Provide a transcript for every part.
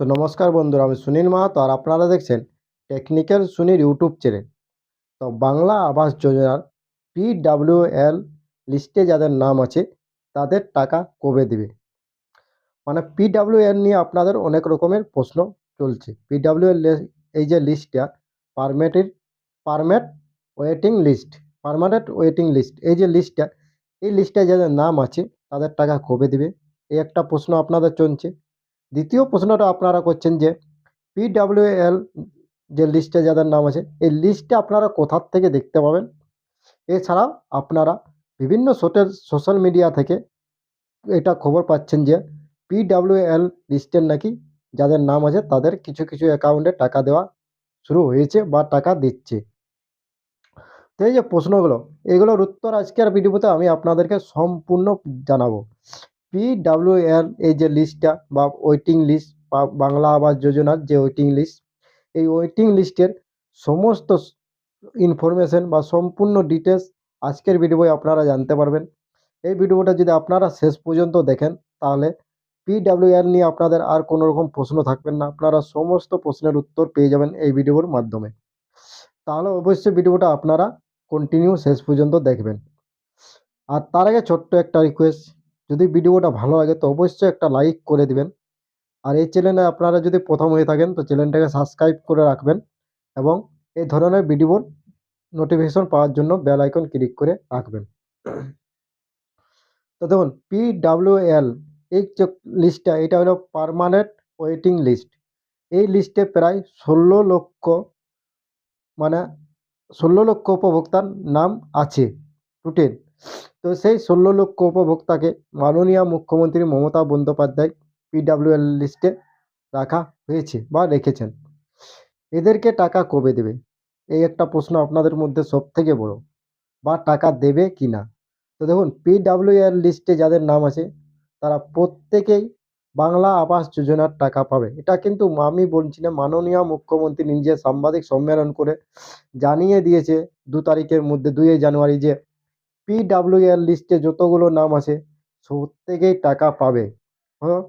তো নমস্কার বন্ধুরা, আমি সুনীল মাহাতো আর আপনারা দেখছেন টেকনিক্যাল সুনীল ইউটিউব চ্যানেল। তো বাংলা আবাস যোজনার পিডাব্লিউএল লিস্টে যাদের নাম আছে, তাদের টাকা কবে দেবে? মানে পিডাব্লিউএল নিয়ে আপনাদের অনেক রকমের প্রশ্ন চলছে। পিডাব্লিউএল এই যে লিস্টটা, পারমেটের, permanent waiting list permanent waiting list, এই যে লিস্টটা, এই লিস্টে যাদের নাম আছে, তাদের টাকা কবে দেবে? এই একটা প্রশ্ন আপনাদের চলছে। দ্বিতীয় প্রশ্নটা আপনারা করছেন যে পিডাব্লিউএল যে লিস্টে যাদের নাম আছে, এই লিস্টে আপনারা কোথার থেকে দেখতে পাবেন? এছাড়াও আপনারা বিভিন্ন সোশ্যাল সোশ্যাল মিডিয়া থেকে এটা খবর পাচ্ছেন যে পিডাব্লিউএল লিস্টের নাকি যাদের নাম আছে, তাদের কিছু কিছু অ্যাকাউন্টে টাকা দেওয়া শুরু হয়েছে বা টাকা দিচ্ছে। তো এই যে প্রশ্নগুলো, এগুলোর উত্তর আজকের ভিডিওতে আমি আপনাদেরকে সম্পূর্ণ জানাব। পিডাব্লিউএল এই যে লিস্টটা বা ওয়েটিং লিস্ট বা বাংলা আবাস যোজনার যে ওয়েটিং লিস্ট এই ওয়েটিং লিস্টের সমস্ত ইনফরমেশন বা সম্পূর্ণ ডিটেলস আজকের ভিডিওয় আপনারা জানতে পারবেন। এই ভিডিওটা যদি আপনারা শেষ পর্যন্ত দেখেন, তাহলে পিডাব্লিউএল নিয়ে আপনাদের আর কোনো রকম প্রশ্ন থাকবেন না। আপনারা সমস্ত প্রশ্নের উত্তর পেয়ে যাবেন এই ভিডিওর মাধ্যমে। তাহলে অবশ্যই ভিডিওটা আপনারা কন্টিনিউ শেষ পর্যন্ত দেখবেন। আর তার আগে ছোট্ট একটা রিকোয়েস্ট যদি ভিডিওটা ভালো লাগে তো অবশ্যই একটা লাইক করে দিবেন। আর এই চ্যানেলে আপনারা যদি প্রথম হয়ে থাকেন তো চ্যানেলটাকে সাবস্ক্রাইব করে রাখবেন এবং এই ধরনের ভিডিওর নোটিফিকেশন পাওয়ার জন্য বেল আইকন ক্লিক করে রাখবেন। তো দেখুন পি এল এই যে লিস্টটা এটা হলো পারমানেন্ট ওয়েটিং লিস্ট এই লিস্টে প্রায় ষোলো লক্ষ মানে ষোলো লক্ষ উপভোক্তার নাম আছে। টোটেল তো সেই ষোলো লক্ষ উপভোক্তাকে মাননীয় মুখ্যমন্ত্রী মমতা বন্দ্যোপাধ্যায় পিডাব্লিউএল লিস্টে রাখা হয়েছে বা রেখেছেন। এদেরকে টাকা কবে দেবে? এই একটা প্রশ্ন আপনাদের মধ্যে সব থেকে বড়। বা টাকা দেবে কি না? তো দেখুন পিডাব্লিউএল লিস্টে যাদের নাম আছে, তারা প্রত্যেকেই বাংলা আবাস যোজনার টাকা পাবে। এটা কিন্তু আমি বলছি না, মাননীয় মুখ্যমন্ত্রী নিজে সাংবাদিক সম্মেলন করে জানিয়ে দিয়েছে দু তারিখের মধ্যে, দুই জানুয়ারি যে পিডাব্লিউএল লিস্টে যতগুলো নাম আছে প্রত্যেকেই টাকা পাবে। হ্যাঁ?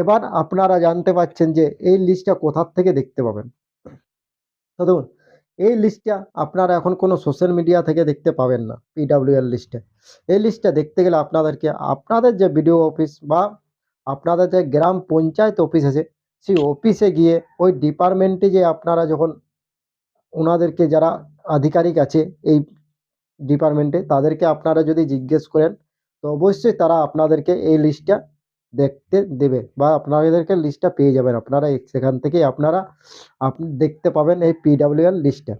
এবার আপনারা জানতে পারছেন যে এই লিস্টটা কোথার থেকে দেখতে পাবেন। তো দেখুন, এই লিস্টটা আপনারা এখন কোনো সোশ্যাল মিডিয়া থেকে দেখতে পাবেন না পিডাব্লিউএল লিস্টে এই লিস্টটা দেখতে গেলে আপনাদেরকে, আপনাদের যে বিডিও অফিস বা আপনাদের যে গ্রাম পঞ্চায়েত অফিস আছে, সেই অফিসে গিয়ে ওই ডিপার্টমেন্টে যে আপনারা যখন ওনাদেরকে যারা আধিকারিক আছে, এই ডিপার্টমেন্টে তাদেরকে আপনারা যদি জিজ্ঞেস করেন, তো অবশ্যই তারা আপনাদেরকে এই লিস্টটা দেখতে দেবে বা আপনাদেরকে লিস্টটা পেয়ে যাবেন। আপনারা সেখান থেকেই আপনারা আপনি দেখতে পাবেন এই পিডাব্লিউএল লিস্টটা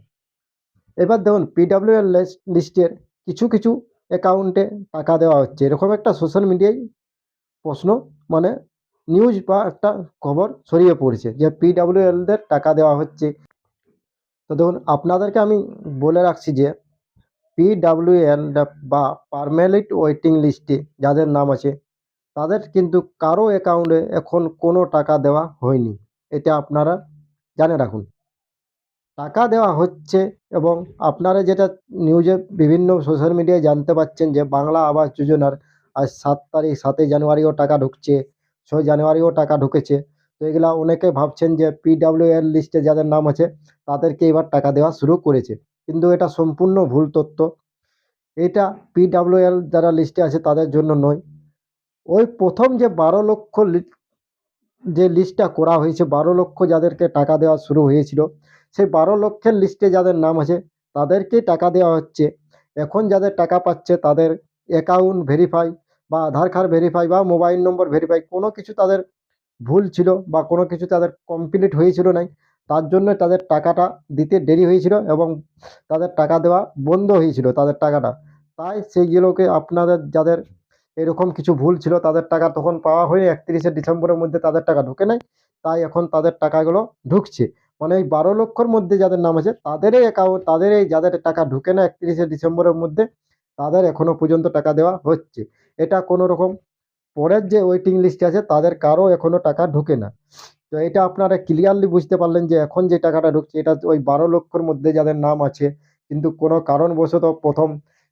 এবার দেখুন পিডাব্লিউএল লিস্টের কিছু কিছু অ্যাকাউন্টে টাকা দেওয়া হচ্ছে। এরকম একটা সোশ্যাল মিডিয়ায় প্রশ্ন মানে নিউজ বা একটা খবর ছড়িয়ে পড়েছে যে পিডাব্লিউএলদের টাকা দেওয়া হচ্ছে। তো দেখুন, আপনাদেরকে আমি বলে রাখছি যে পিডাব্লিউএল বা পারমানেন্ট ওয়েটিং লিস্টে যাদের নাম আছে, তাদের কিন্তু কারও অ্যাকাউন্টে এখন কোনো টাকা দেওয়া হয়নি। এটা আপনারা জানে রাখুন। টাকা দেওয়া হচ্ছে এবং আপনারা যেটা নিউজে বিভিন্ন সোশ্যাল মিডিয়ায় জানতে পাচ্ছেন যে বাংলা আবাস যোজনার আজ সাত তারিখ, সাতই জানুয়ারিও টাকা ঢুকছে, ছয় জানুয়ারিও টাকা ঢুকেছে। তো এগুলা অনেকে ভাবছেন যে পিডাব্লিউএল লিস্টে যাদের নাম আছে, তাদেরকে এবার টাকা দেওয়া শুরু করেছে। কিন্তু এটা সম্পূর্ণ ভুল তথ্য। এটা পিডাব্লিউএল যারা লিস্টে আছে তাদের জন্য নয়। ওই প্রথম যে বারো লক্ষ যে লিস্টটা করা হয়েছে, বারো লক্ষ যাদেরকে টাকা দেওয়া শুরু হয়েছিল, সেই বারো লক্ষের লিস্টে যাদের নাম আছে, তাদেরকেই টাকা দেওয়া হচ্ছে। এখন যাদের টাকা পাচ্ছে, তাদের অ্যাকাউন্ট ভেরিফাই বা আধার কার্ড ভেরিফাই বা মোবাইল নম্বর ভেরিফাই কোনো কিছু তাদের ভুল ছিল বা কোনো কিছু তাদের কমপ্লিট হয়েছিল নাই। তার জন্য তাদের টাকাটা দিতে দেরি হয়েছিল এবং তাদের টাকা দেওয়া বন্ধ হয়েছিল তাদের টাকাটা। তাই সেইগুলোকে আপনাদের যাদের এরকম কিছু ভুল ছিল তাদের টাকা তখন পাওয়া হয়নি। একত্রিশে ডিসেম্বরের মধ্যে তাদের টাকা ঢুকে নাই, তাই এখন তাদের টাকাগুলো ঢুকছে। মানে এই বারো লক্ষর মধ্যে যাদের নাম আছে, তাদেরই অ্যাকাউন্ট তাদের এই যাদের টাকা ঢুকে না একত্রিশে ডিসেম্বরের মধ্যে, তাদের এখনও পর্যন্ত টাকা দেওয়া হচ্ছে। এটা কোনো রকম পরের যে ওয়েটিং লিস্টে আছে, তাদের কারও এখনও টাকা ঢুকে না। তো এটা আপনারা ক্লিয়ারলি বুঝতে পারলেন যে এখন যে টাকাটা ঢুকছে, এটা ওই বারো লক্ষর মধ্যে যাদের নাম আছে, কিন্তু কোনো কারণবশত প্রথম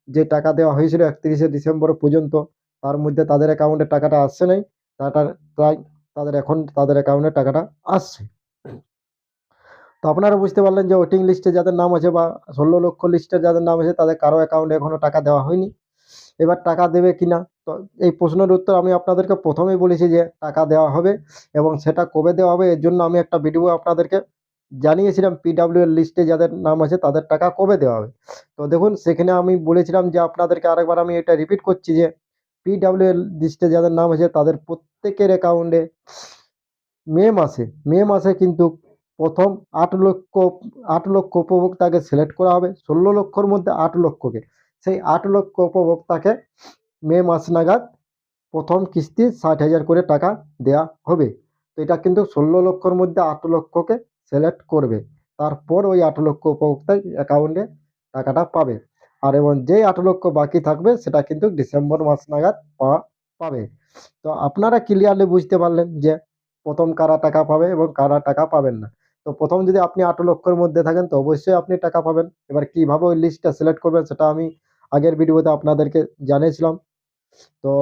যে টাকা দেওয়া হয়েছিল একত্রিশে ডিসেম্বর পর্যন্ত, তার মধ্যে তাদের অ্যাকাউন্টে টাকাটা আসছে নাই টাকা তাই তাদের এখন তাদের অ্যাকাউন্টে টাকাটা আসছে। তো আপনারা বুঝতে পারলেন যে ওয়েটিং লিস্টে যাদের নাম আছে বা ষোলো লক্ষ লিস্টে যাদের নাম আছে, তাদের কারও অ্যাকাউন্টে এখনও টাকা দেওয়া হয়নি। এবার টাকা দেবে কিনা? তো এই প্রশ্নের উত্তর আমি আপনাদেরকে প্রথমেই বলেছি যে টাকা দেওয়া হবে এবং সেটা কবে দেওয়া হবে, এর জন্য আমি একটা ভিডিও আপনাদেরকে জানিয়েছিলাম পিডাব্লিউ এর লিস্টে যাদের নাম আছে তাদের টাকা কবে দেওয়া হবে। তো দেখুন, সেখানে আমি বলেছিলাম যে আপনাদেরকে আরেকবার আমি এটা রিপিট করছি যে পিডাব্লিউ এর লিস্টে যাদের নাম আছে তাদের প্রত্যেকের অ্যাকাউন্টে মে মাসে মে মাসে কিন্তু প্রথম আট লক্ষ আট লক্ষ উপভোক্তাকে সিলেক্ট করা হবে, ষোলো লক্ষর মধ্যে আট লক্ষকে। সেই আট লক্ষ উপভোক্তাকে মে মাস নাগাদ প্রথম কিস্তি ষাট হাজার করে টাকা দেওয়া হবে। তো এটা কিন্তু ষোলো লক্ষর মধ্যে আট লক্ষকে সিলেক্ট করবে। তারপর ওই আট লক্ষ উপভোক্তার অ্যাকাউন্টে টাকাটা পাবে। আর এবং যেই আট লক্ষ বাকি থাকবে, সেটা কিন্তু ডিসেম্বর মাস নাগাদ পাবে। তো আপনারা ক্লিয়ারলি বুঝতে পারলেন যে প্রথম কারা টাকা পাবে এবং কারা টাকা পাবেন না। তো প্রথম যদি আপনি আট লক্ষের মধ্যে থাকেন, তো অবশ্যই আপনি টাকা পাবেন। এবার কীভাবে ওই লিস্টটা সিলেক্ট করবেন, সেটা আমি আগের ভিডিওতে আপনাদেরকে জানিয়েছিলাম। তো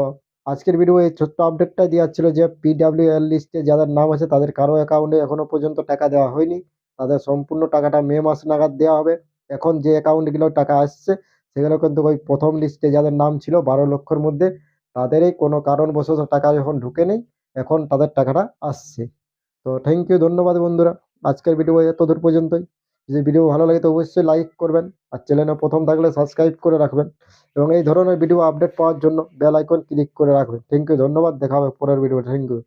আজকের ভিডিও এই ছোট্ট আপডেটটাই দেওয়ার ছিল যে পিডাব্লিউ এল লিস্টে যাদের নাম আছে তাদের কারও অ্যাকাউন্টে এখনও পর্যন্ত টাকা দেওয়া হয়নি। তাদের সম্পূর্ণ টাকাটা মে মাস নাগাদ দেওয়া হবে। এখন যে অ্যাকাউন্টগুলো টাকা আসছে, সেগুলো কিন্তু ওই প্রথম লিস্টে যাদের নাম ছিল বারো লক্ষের মধ্যে, তাদেরই কোনো কারণবশত টাকা যখন ঢুকে নেই। এখন তাদের টাকাটা আসছে। তো থ্যাংক ইউ ধন্যবাদ বন্ধুরা। আজকের ভিডিও এত দূর পর্যন্তই। যদি ভিডিও ভালো লাগে তো অবশ্যই লাইক করবেন আর চ্যানেলে প্রথম থাকলে সাবস্ক্রাইব করে রাখবেন এবং এই ধরনের ভিডিও আপডেট পাওয়ার জন্য বেল আইকন ক্লিক করে রাখবেন। থ্যাংক ইউ ধন্যবাদ, দেখা হবে পরের ভিডিও থ্যাংক ইউ